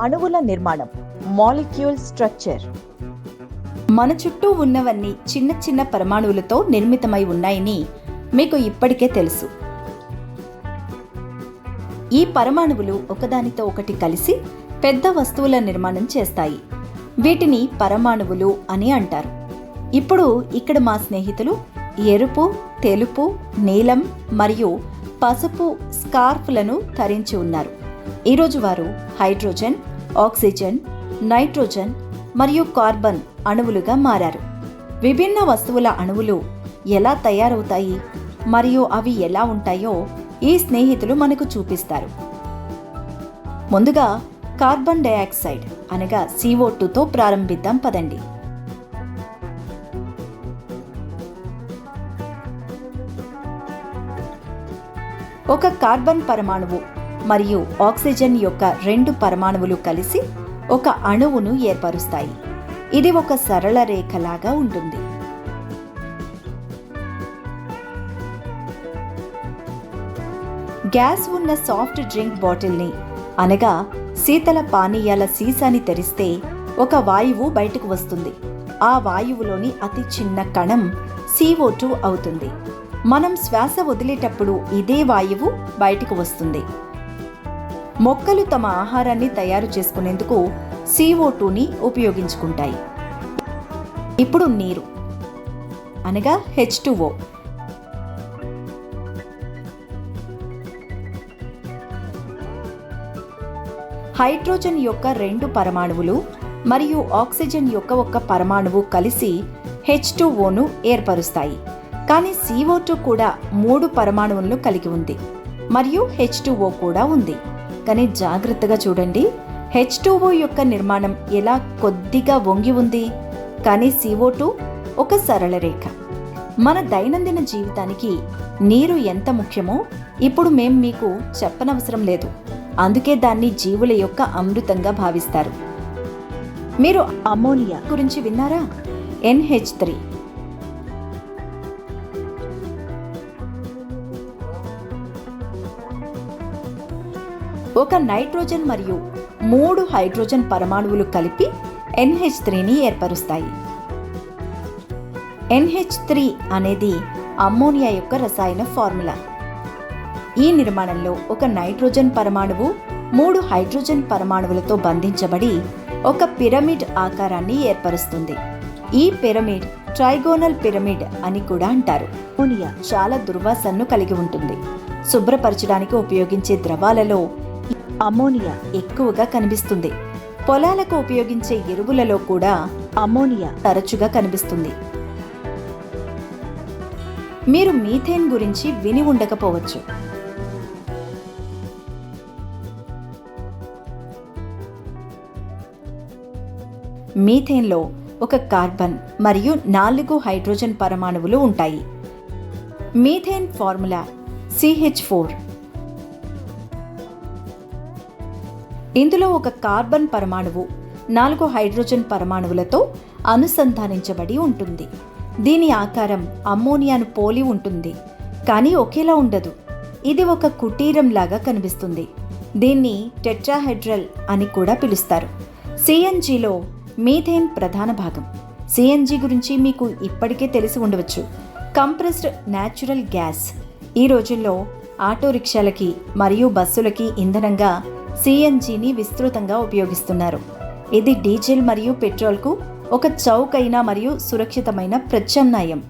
అణువుల నిర్మాణం molecule structure మన చుట్టూ ఉన్నవన్నీ చిన్న చిన్న పరమాణువులతో నిర్మితమై ఉన్నాయని మీకు ఇప్పటికే తెలుసు. ఈ పరమాణువులు ఒకదానితో ఒకటి కలిసి పెద్ద వస్తువుల నిర్మాణం చేస్తాయి. వీటిని పరమాణువులు అని అంటారు. ఇప్పుడు ఇక్కడ మా స్నేహితులు ఎరుపు తెలుపు నీలం మరియు పసుపు స్కార్ఫ్లను ధరించి ఉన్నారు. ఈరోజు వారు హైడ్రోజన్ ఆక్సిజన్ నైట్రోజన్ మరియు కార్బన్ అణువులుగా మారారు. విభిన్న వస్తువుల అణువులు ఎలా తయారవుతాయి మరియు అవి ఎలా ఉంటాయో ఈ స్నేహితులు మనకు చూపిస్తారు. ముందుగా కార్బన్ డయాక్సైడ్ అనగా CO2 టూతో ప్రారంభిద్దాం పదండి. ఒక కార్బన్ పరమాణువు మరియు ఆక్సిజన్ యొక్క రెండు పరమాణువులు కలిసి ఒక అణువును ఏర్పరుస్తాయి. ఇది ఒక సరళ రేఖలాగా ఉంటుంది. గ్యాస్ ఉన్న సాఫ్ట్ డ్రింక్ బాటిల్ని అనగా శీతల పానీయాల సీసాని తెరిస్తే ఒక వాయువు బయటకు వస్తుంది. ఆ వాయువులోని అతి చిన్న కణం CO2 అవుతుంది. మనం శ్వాస వదిలేటప్పుడు ఇదే వాయువు బయటకు వస్తుంది. మొక్కలు తమ ఆహారాన్ని తయారు చేసుకునేందుకు CO2 టూని ఉపయోగించుకుంటాయి. ఇప్పుడు నీరు. అనగా హెచ్ హైడ్రోజన్ యొక్క రెండు పరమాణువులు మరియు ఆక్సిజన్ యొక్క ఒక పరమాణువు కలిసి హెచ్ టూఓను ఏర్పరుస్తాయి. కానీ CO2 కూడా మూడు పరమాణువులను కలిగి ఉంది. మరియు హెచ్ కూడా ఉంది. కానీ జాగ్రత్తగా చూడండి. హెచ్ టూఓ యొక్క నిర్మాణం ఎలా కొద్దిగా వంగి ఉంది? కానీ CO2 ఒక సరళ రేఖ. మన దైనందిన జీవితానికి నీరు ఎంత ముఖ్యమో ఇప్పుడు మేం మీకు చెప్పనవసరం లేదు. అందుకే దాన్ని జీవుల యొక్క అమృతంగా భావిస్తారు. మీరు అమోనియా గురించి విన్నారా? NH three. ఒక నైట్రోజన్ మరియు మూడు హైడ్రోజన్ పరమాణువులు కలిపి ఎన్హెచ్ త్రీని ఏర్పరుస్తాయి. ఎన్హెచ్ త్రీ అనేది అమ్మోనియా యొక్క రసాయన ఫార్ములా. ఈ నిర్మాణంలో ఒక నైట్రోజన్ పరమాణువు మూడు హైడ్రోజన్ పరమాణువులతో బంధించబడి ఒక పిరమిడ్ ఆకారాన్ని ఏర్పరుస్తుంది. ఈ పిరమిడ్ ట్రైగోనల్ పిరమిడ్ అని కూడా అంటారు. అమ్మోనియా చాలా దుర్వాసనను కలిగి ఉంటుంది. శుభ్రపరచడానికి ఉపయోగించే ద్రవాలలో అమోనియా ఎక్కువగా కనిపిస్తుంది. పొలాలకు ఉపయోగించే ఎరువులలో కూడా అమోనియా తరచుగా కనిపిస్తుంది. మీరు మీథేన్ గురించి విని ఉండకపోవచ్చు. మీథేన్లో ఒక కార్బన్ మరియు నాలుగు హైడ్రోజన్ పరమాణువులు ఉంటాయి. మీథేన్ ఫార్ములా సిహెచ్ ఫోర్ ఇందులో ఒక కార్బన్ పరమాణువు నాలుగు హైడ్రోజన్ పరమాణువులతో అనుసంధానించబడి ఉంటుంది. దీని ఆకారం అమ్మోనియాను పోలి ఉంటుంది కానీ ఒకేలా ఉండదు. ఇది ఒక కుటీరం లాగా కనిపిస్తుంది. దీన్ని టెట్రాహైడ్రల్ అని కూడా పిలుస్తారు. సిఎన్జిలో మీథేన్ ప్రధాన భాగం. సిఎన్జి గురించి మీకు ఇప్పటికే తెలిసి ఉండవచ్చు. Compressed natural gas. ఈ రోజుల్లో ఆటో రిక్షాలకి మరియు బస్సులకి ఇంధనంగా సిఎన్జిని విస్తృతంగా ఉపయోగిస్తున్నారు. ఇది డీజిల్ మరియు పెట్రోల్కు ఒక చౌకైన మరియు సురక్షితమైన ప్రత్యామ్నాయం.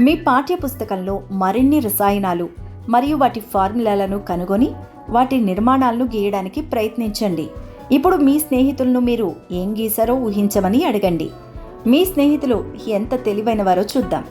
మీ పాఠ్యపుస్తకంలో మరిన్ని రసాయనాలు మరియు వాటి ఫార్ములాలను కనుగొని వాటి నిర్మాణాలను గీయడానికి ప్రయత్నించండి. ఇప్పుడు మీ స్నేహితులను మీరు ఏం గీశారో ఊహించమని అడగండి. మీ స్నేహితులు ఎంత తెలివైనవారో చూద్దాం.